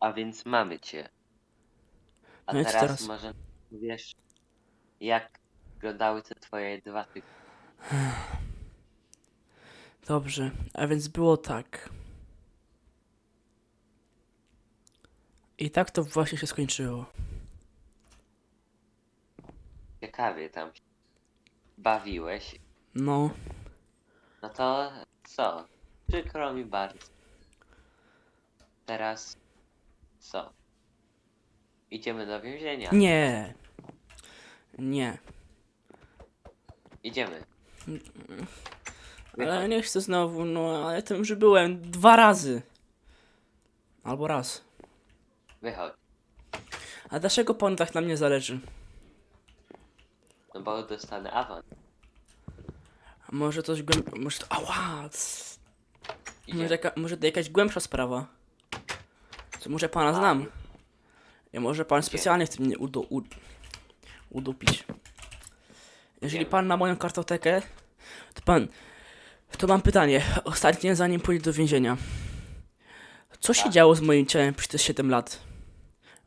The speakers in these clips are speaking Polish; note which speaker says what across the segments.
Speaker 1: A więc mamy cię. A
Speaker 2: No i co
Speaker 1: teraz,
Speaker 2: teraz?
Speaker 1: może wiesz, jak wyglądały te twoje dwa tygodnie.
Speaker 2: Dobrze, a więc było tak. I tak to właśnie się skończyło.
Speaker 1: Ciekawie tam się bawiłeś.
Speaker 2: No,
Speaker 1: No to co? Przykro mi bardzo. Teraz co? Idziemy do więzienia.
Speaker 2: nie. Nie.
Speaker 1: Idziemy.
Speaker 2: Ale nie chcę znowu, no, ale to już byłem dwa razy. Albo raz.
Speaker 1: Wychodź.
Speaker 2: A dlaczego panu tak na mnie zależy?
Speaker 1: No bo dostanę awans.
Speaker 2: A może coś głęb... Może to... Ała! c-
Speaker 1: Idziemy.
Speaker 2: Może, jaka... może to jakaś głębsza sprawa? Co może pana znam? I może pan specjalnie chce mnie udo... U... udupić. Jeżeli pan ma moją kartotekę, to pan... To mam pytanie, ostatnie zanim pójdę do więzienia. Co się
Speaker 1: Tak.
Speaker 2: działo z moim ciałem przez te 7 lat?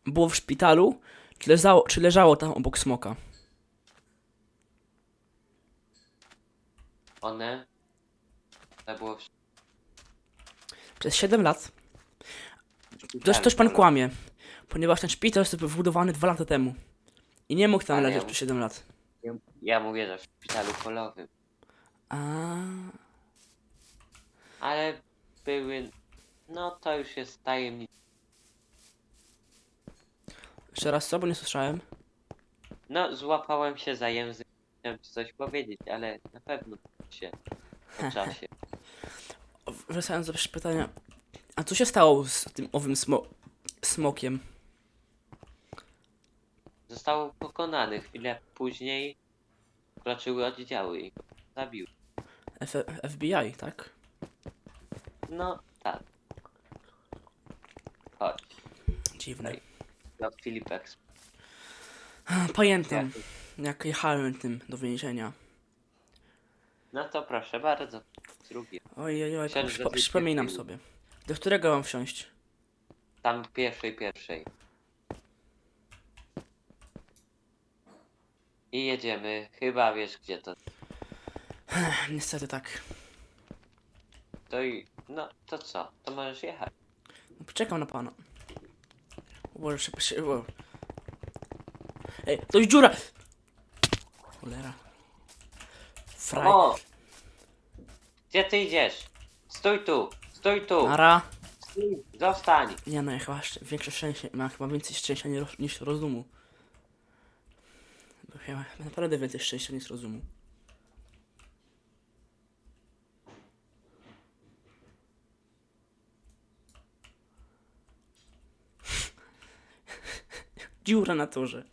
Speaker 2: Było w szpitalu, czy leżało, czy leżało tam obok smoka?
Speaker 1: One. To było w
Speaker 2: Przez 7 lat
Speaker 1: szpitalu,
Speaker 2: Też coś pan
Speaker 1: ale-
Speaker 2: kłamie, ponieważ ten szpital został wybudowany dwa lata temu. I nie mógł tam
Speaker 1: Ale
Speaker 2: leżeć
Speaker 1: ja-
Speaker 2: przez 7 lat.
Speaker 1: Ja, ja mówię, że w szpitalu polowym.
Speaker 2: A,
Speaker 1: Ale były. No to już jest tajemnica.
Speaker 2: jeszcze raz co, bo nie słyszałem.
Speaker 1: No, złapałem się za język. Chciałem ci coś powiedzieć, ale na pewno się po czasie.
Speaker 2: Wracając do pytania, a co się stało z tym owym smo smokiem?
Speaker 1: Został pokonany. Chwilę później wkroczyły oddziały i go zabiły.
Speaker 2: F FBI, tak?
Speaker 1: No, tak. Chodź,
Speaker 2: Dziwne.
Speaker 1: Ej. do Filipex.
Speaker 2: Pamiętam, jak jechałem tym do więzienia.
Speaker 1: No to proszę bardzo. Drugie.
Speaker 2: Oj, oj, oj, przypo przypominam sobie. Do którego mam wsiąść?
Speaker 1: Tam pierwszej, pierwszej. I jedziemy. Chyba wiesz gdzie to.
Speaker 2: Niestety tak.
Speaker 1: To i. No to co? To możesz jechać.
Speaker 2: No, Czekam na pana. Boże, szybko się... o. Ej, to jest dziura! Cholera. Fraj.
Speaker 1: O! Gdzie ty idziesz? Stój tu! Stój tu!
Speaker 2: Nara.
Speaker 1: Stój! Zostań!
Speaker 2: Nie no, ja chyba szcz- większe szczęście, ma chyba więcej szczęścia roz, niż rozumu. Bo chyba naprawdę więcej szczęścia niż rozumu. Dziura na torze.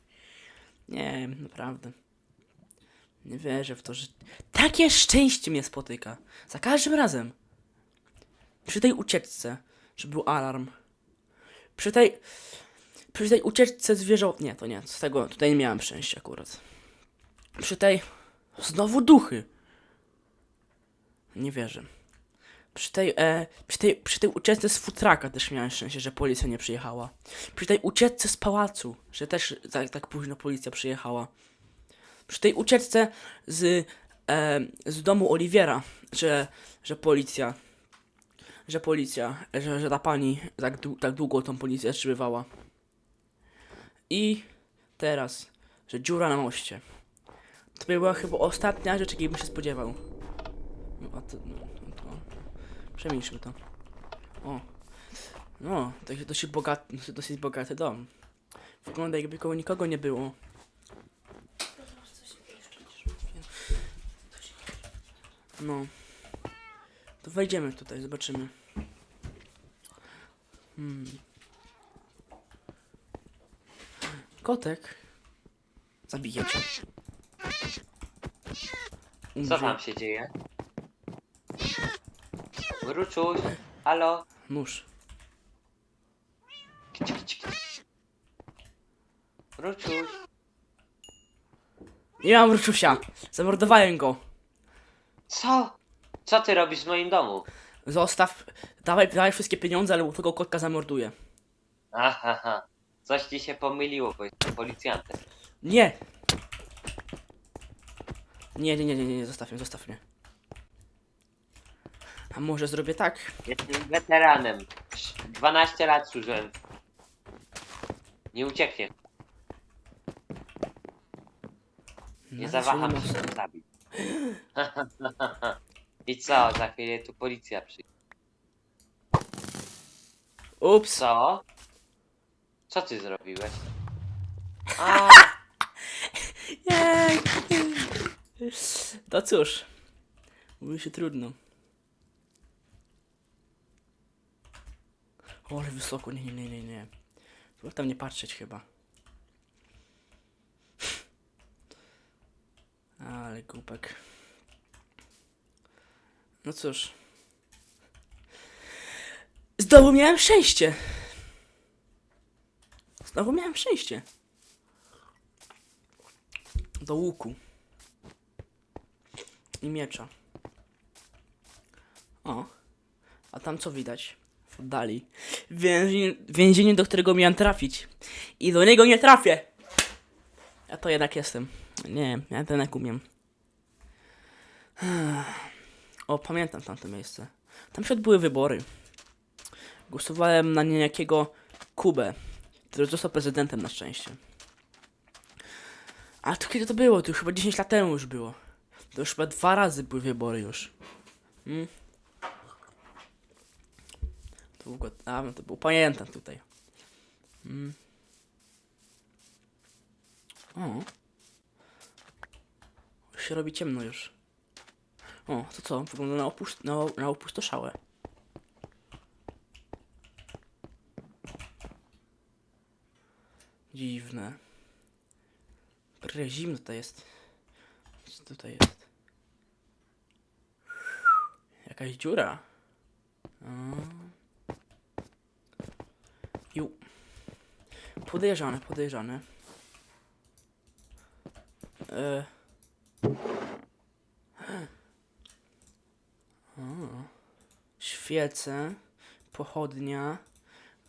Speaker 2: Nie, naprawdę. Nie wierzę w to, że takie szczęście mnie spotyka. Za każdym razem. Przy tej ucieczce, że był alarm. Przy tej. Przy tej ucieczce zwierząt. Nie, to nie. Z tego tutaj nie miałem szczęścia akurat. Przy tej. Znowu duchy. Nie wierzę. Przy tej, e, przy tej, przy tej ucieczce z futraka też miałem szczęście, że policja nie przyjechała. Przy tej ucieczce z pałacu, że też tak, tak późno policja przyjechała. Przy tej ucieczce z, e, z domu Oliwiera, że, że policja że policja, że, że ta pani tak, tak długo tą policję trzymywała. I teraz, że dziura na moście. To była chyba ostatnia rzecz, jakiej bym się spodziewał. No, to, no, to przemilczmy to. O. No, to jest dosyć bogaty, dosyć bogaty dom. Wygląda jakby koło nikogo nie było. No. To wejdziemy tutaj, zobaczymy. Hmm. Kotek. Zabiję cię.
Speaker 1: Co
Speaker 2: Umrze.
Speaker 1: tam się dzieje? Wróczuś! Halo?
Speaker 2: Nóż.
Speaker 1: Kici, kici!
Speaker 2: Nie mam wróczusia. Zamordowałem go.
Speaker 1: Co? Co ty robisz w moim domu?
Speaker 2: Zostaw. Dawaj, dawaj wszystkie pieniądze, ale tego kotka zamorduję.
Speaker 1: Aha, coś ci się pomyliło, bo jestem policjantem.
Speaker 2: Nie! Nie, nie, nie, nie, nie, zostaw mnie, zostaw mnie. A może zrobię tak?
Speaker 1: Jestem weteranem. Sz- 12 lat służyłem. Nie ucieknie. Nie
Speaker 2: No,
Speaker 1: zawaham się zabić. I co, za chwilę tu policja przyjdzie.
Speaker 2: Ups!
Speaker 1: Co? Co ty zrobiłeś? A,
Speaker 2: Jej! To cóż, mówi się trudno. O, ale wysoko, nie, nie, nie, nie, nie. Chyba tam nie patrzeć chyba. Ale głupek. No cóż. Znowu miałem szczęście. Znowu miałem szczęście. Do łuku. I miecza. O. A tam co widać? W oddali. Więzienie, więzienie, do którego miałem trafić. I do niego nie trafię! Ja to jednak jestem. Nie, ja to jednak umiem. O, pamiętam tamte miejsce. Tam przed były wybory. Głosowałem na niejakiego Kubę, który został prezydentem na szczęście. A to kiedy to było? To już chyba 10 lat temu już było. To już chyba dwa razy były wybory już. Mm. Długo, a no to było, pamiętam tutaj. Mm. O. Już się robi ciemno już. O, to co? Wygląda na, opust na, na opustoszałe. Dziwne. Brrr, zimno to jest. Co tutaj jest? Jakaś dziura. O. Ju. Podejrzane, podejrzane. E. Świece, pochodnia,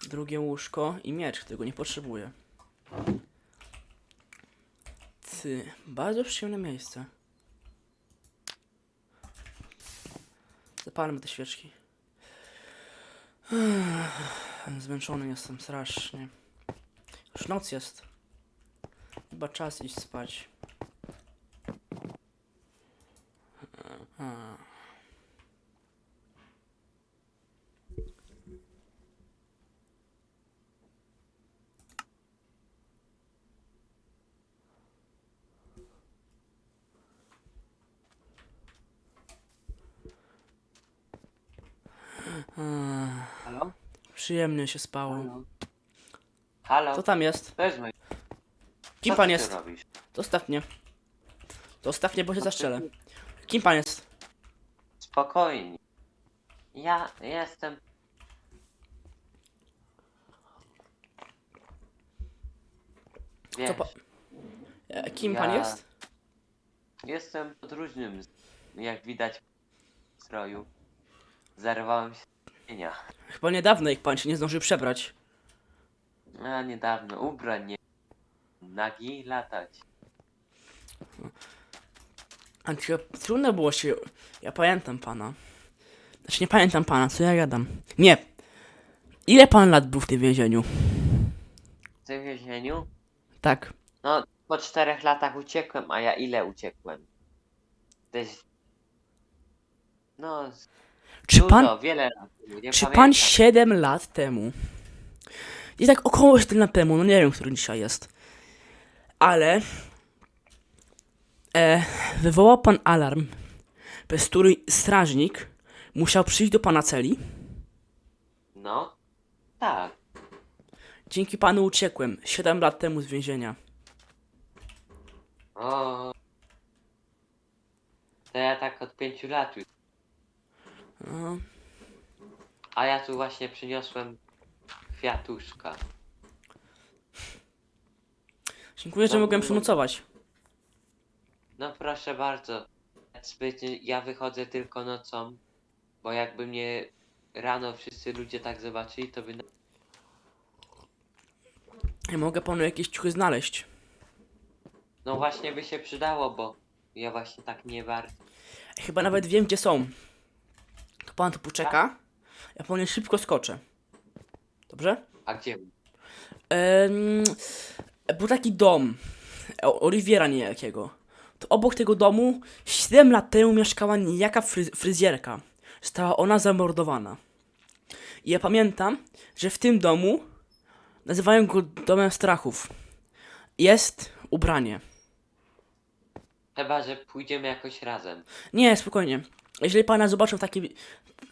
Speaker 2: drugie łóżko i miecz, którego nie potrzebuję. Ty, bardzo przyjemne miejsce. Zapalmy te świeczki. Zmęczony jestem strasznie. Już noc jest. Chyba czas iść spać. A. A.
Speaker 1: halo?
Speaker 2: Przyjemnie się spało.
Speaker 1: Halo? Halo?
Speaker 2: Co tam jest?
Speaker 1: Mój...
Speaker 2: Kim
Speaker 1: Co
Speaker 2: pan
Speaker 1: ty
Speaker 2: jest?
Speaker 1: Robisz?
Speaker 2: Zostaw mnie. Bo się zastrzelę. Kim pan jest?
Speaker 1: Spokojnie. Ja jestem... Wiesz,
Speaker 2: pa... E, Kim pan
Speaker 1: Ja-
Speaker 2: jest?
Speaker 1: jestem podróżnym, z- jak widać w stroju. Zerwałem się z cienia.
Speaker 2: Chyba niedawno, jak pan się nie zdążył przebrać.
Speaker 1: A niedawno ubrań nie... Nagi latać.
Speaker 2: A chyba trudno było się... Ja pamiętam pana. Znaczy nie pamiętam pana, co ja gadam. Nie. Ile pan lat był w tym więzieniu?
Speaker 1: W tym więzieniu?
Speaker 2: Tak.
Speaker 1: No, po czterech latach uciekłem, a ja ile uciekłem? Gdzieś... No, z-
Speaker 2: Czy
Speaker 1: dużo,
Speaker 2: pan...
Speaker 1: wiele lat temu, nie
Speaker 2: Czy pan
Speaker 1: pamiętam.
Speaker 2: 7 lat temu... I tak około 7 lat temu, no nie wiem, który dzisiaj jest. Ale... E, wywołał pan alarm, bez który strażnik musiał przyjść do pana celi.
Speaker 1: No, tak.
Speaker 2: Dzięki panu uciekłem 7 lat temu z więzienia.
Speaker 1: O. To ja tak od pięciu lat już.
Speaker 2: No,
Speaker 1: A ja tu właśnie przyniosłem kwiatuszka.
Speaker 2: dziękuję, że
Speaker 1: No,
Speaker 2: mogłem
Speaker 1: no.
Speaker 2: przenocować.
Speaker 1: No proszę bardzo. Ja wychodzę tylko nocą, bo jakby mnie rano wszyscy ludzie tak zobaczyli, to by... na-
Speaker 2: Ja mogę panu jakieś ciuchy znaleźć.
Speaker 1: No właśnie by się przydało, bo ja właśnie tak nie bardzo.
Speaker 2: Chyba nawet wiem, gdzie są. To pan tu poczeka. Ja po nie szybko skoczę. Dobrze?
Speaker 1: A gdzie?
Speaker 2: Był taki dom. O- Oliwiera niejakiego. To obok tego domu 7 lat temu mieszkała niejaka fry fryzjerka. Została ona zamordowana. I ja pamiętam, że w tym domu nazywają go domem strachów. Jest ubranie.
Speaker 1: Chyba, że pójdziemy jakoś razem.
Speaker 2: Nie, spokojnie. Jeżeli pana zobaczą taki,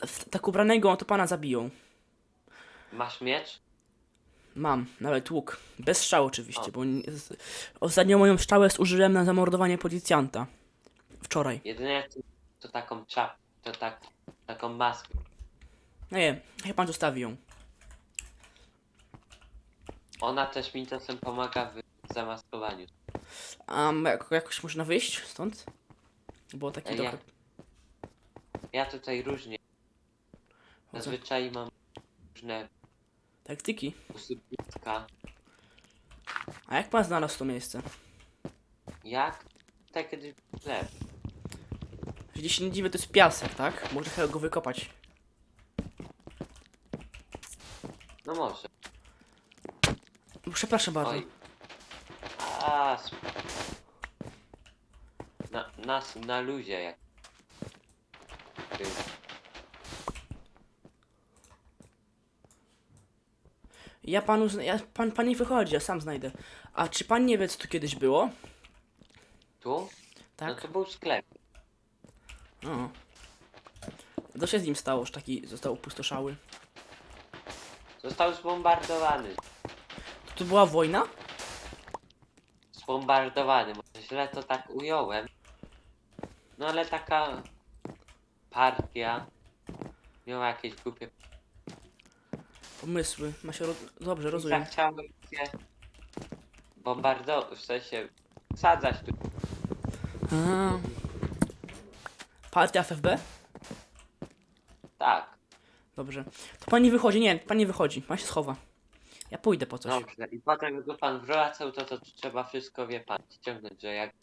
Speaker 2: w- tak ubranego, to pana zabiją.
Speaker 1: Masz miecz?
Speaker 2: Mam, nawet łuk. Bez strzału oczywiście,
Speaker 1: O.
Speaker 2: bo nie, z, ostatnio moją strzałę zużyłem na zamordowanie policjanta. Wczoraj.
Speaker 1: Jedynie to, to taką czap, to tak, taką maskę.
Speaker 2: No nie, niech pan zostawi ją.
Speaker 1: Ona też mi czasem pomaga w zamaskowaniu.
Speaker 2: A jak, jakoś można wyjść stąd? Było taki
Speaker 1: Ej,
Speaker 2: dobry.
Speaker 1: jak- Ja tutaj różnie. Zazwyczaj mam różne
Speaker 2: Taktyki.
Speaker 1: usypiska.
Speaker 2: A jak pan znalazł to miejsce?
Speaker 1: Jak? Tak kiedyś chleb.
Speaker 2: Jeśli się nie dziwię, to jest piasek, tak? Można chyba go wykopać.
Speaker 1: No może.
Speaker 2: Przepraszam bardzo.
Speaker 1: Oj. A, sp- na, nas na luzie jak. Ty.
Speaker 2: Ja panu, ja, pan, pan nie wychodzi, ja sam znajdę. A czy pan nie wie, co tu kiedyś było?
Speaker 1: Tu?
Speaker 2: Tak?
Speaker 1: No to był sklep.
Speaker 2: O. Co się z nim stało, że taki został opustoszały?
Speaker 1: Został zbombardowany.
Speaker 2: To, to była wojna?
Speaker 1: Zbombardowany. Może źle to tak ująłem. No ale taka partia miała jakieś głupie.
Speaker 2: Pomysły. Ma się ro... Dobrze, rozumiem.
Speaker 1: Zachciałem się bombardować, w sensie sadzać tu.
Speaker 2: A. Partia FFB?
Speaker 1: Tak.
Speaker 2: Dobrze. To pan nie wychodzi, nie, pan nie wychodzi. Pan się schowa. Ja pójdę po coś.
Speaker 1: Dobrze. I potem jak go pan wracał, to, to trzeba wszystko, wie pan, ściągnąć, że jak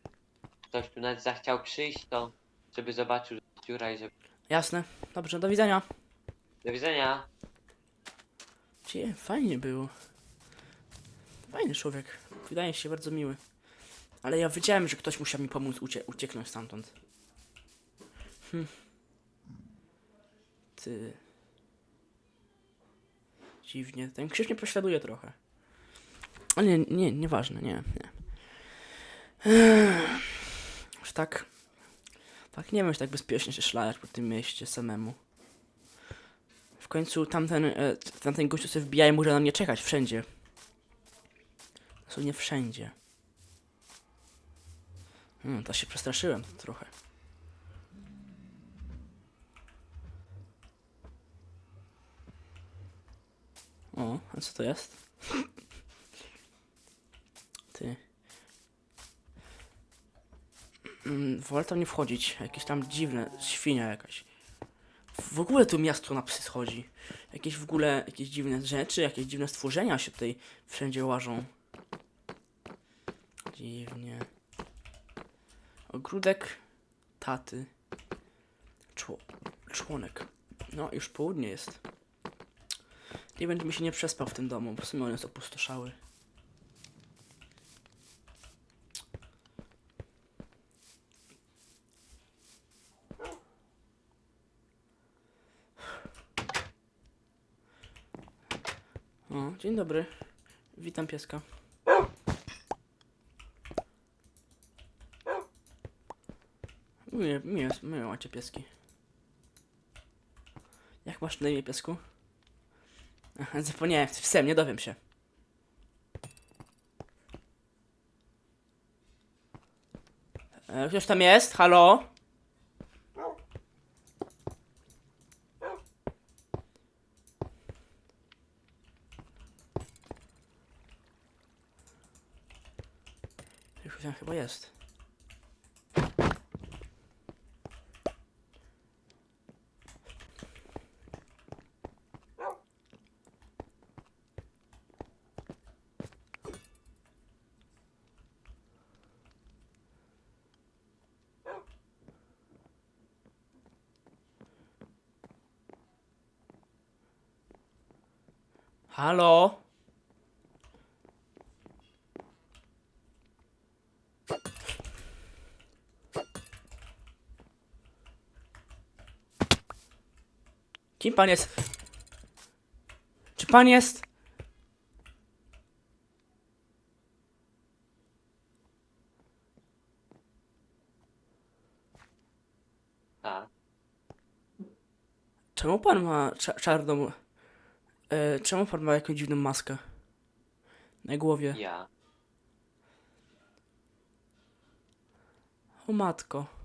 Speaker 1: ktoś tu nawet zachciał przyjść, to żeby zobaczył dziura i żeby...
Speaker 2: Jasne. Dobrze, do widzenia.
Speaker 1: Do widzenia.
Speaker 2: Cie, fajnie było. Fajny człowiek. Wydaje się bardzo miły. Ale ja wiedziałem, że ktoś musiał mi pomóc ucie ucieknąć stamtąd. Hm. Ty. Dziwnie. Ten krzyż mnie prześladuje trochę. Ale nie, nie, nieważne, nie, nie. Ech. Już tak. Tak nie wiem, czy tak bezpiecznie się szlajać po tym mieście samemu. W końcu tamten, e, tamten gościu sobie wbija i może na mnie czekać wszędzie. Dosłownie wszędzie. Hmm, to się przestraszyłem trochę. O, a co to jest? Ty. Mm, wolę tam nie wchodzić. Jakieś tam dziwne, świnia jakaś. W ogóle tu miasto na psy schodzi. Jakieś w ogóle, jakieś dziwne rzeczy, jakieś dziwne stworzenia się tutaj wszędzie łażą. Dziwnie. Ogródek taty. Czło członek. No, już południe jest. Nie będę mi się nie przespał w tym domu, bo w sumie on jest opustoszały. O, dzień dobry. Witam pieska. Miłe, miłe, miłe macie pieski. Jak masz na imię piesku? Aha, zapomniałem, psem, nie dowiem się. E, Ktoś tam jest? Halo? Ktoś tam chyba jest. Halo? Kim pan jest? Czy pan jest?
Speaker 1: Tak.
Speaker 2: Czemu pan ma cza czarną... E, czemu pan ma jakąś dziwną maskę? Na głowie.
Speaker 1: Ja.
Speaker 2: O matko.